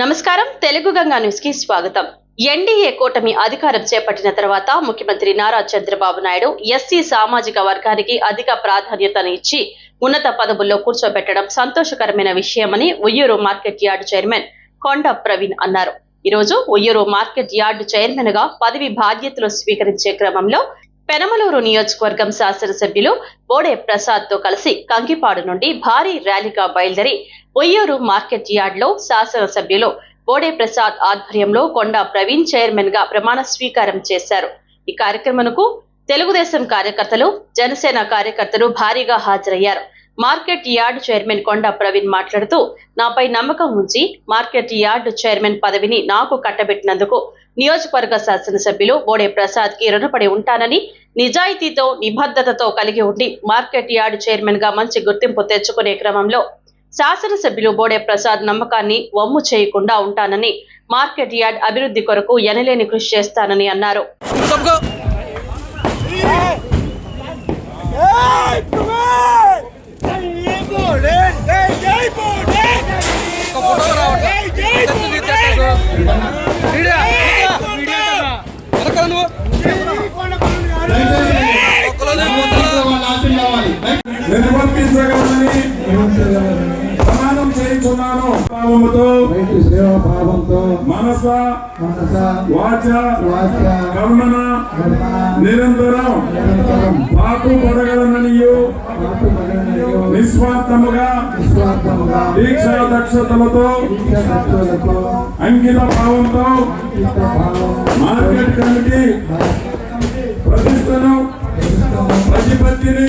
నమస్కారం. తెలుగు గంగా న్యూస్కి స్వాగతం. ఎన్డీఏ కూటమి అధికారం చేపట్టిన తర్వాత ముఖ్యమంత్రి నారా చంద్రబాబు నాయుడు ఎస్సీ సామాజిక వర్గానికి అధిక ప్రాధాన్యతను ఇచ్చి ఉన్నత పదవుల్లో కూర్చోబెట్టడం సంతోషకరమైన విషయమని ఉయ్యూరు మార్కెట్ యార్డ్ చైర్మన్ కొండ ప్రవీణ్ అన్నారు. ఈ రోజు ఉయ్యూరు మార్కెట్ యార్డ్ చైర్మన్గా పదవి బాధ్యతలు స్వీకరించే క్రమంలో పెనమలూరు నియోజకవర్గం శాసనసభ్యులు బోడే ప్రసాద్తో కలిసి కంకిపాడు నుండి భారీ ర్యాలీగా బయలుదేరి ఉయ్యూరు మార్కెట్ యార్డ్లో శాసనసభ్యులు బోడే ప్రసాద్ ఆధ్వర్యంలో కొండ ప్రవీణ్ చైర్మన్గా ప్రమాణ స్వీకారం చేశారు. ఈ కార్యక్రమంకు తెలుగుదేశం కార్యకర్తలు జనసేన కార్యకర్తలు భారీగా హాజరయ్యారు. మార్కెట్ యార్డ్ చైర్మన్ కొండ ప్రవీణ్ మాట్లాడుతూ నాపై నమ్మకం ఉంచి మార్కెట్ యార్డ్ చైర్మన్ పదవిని నాకు కట్టబెట్టినందుకు నియోజకవర్గ శాసనసభ్యులు బోడే ప్రసాద్కి రుణపడి ఉంటానని నిజాయితీతో నిబద్ధతతో కలిగి ఉండి మార్కెట్ యార్డ్ చైర్మన్గా మంచి గుర్తింపు తెచ్చుకునే క్రమంలో శాసనసభ్యులు బోడే ప్రసాద్ నమ్మకాన్ని వమ్ము చేయకుండా ఉంటానని మార్కెట్ యార్డ్ అభివృద్ధి కొరకు ఎనలేని కృషి చేస్తానని అన్నారు. పోతాను. నిర్వర్తించగలనని ప్రమాణం చేయించున్నాను సేవాభావంతో మనస మనస వాచ వాచ కర్మన కర్మ నిరంతరం పాటు పడగలననియు నిస్వార్థముగా దీక్షా దక్షతలతో అంకిత భావంతో భావం మార్కెట్ కమిటీ ప్రతిష్టను ప్రతిపత్తిని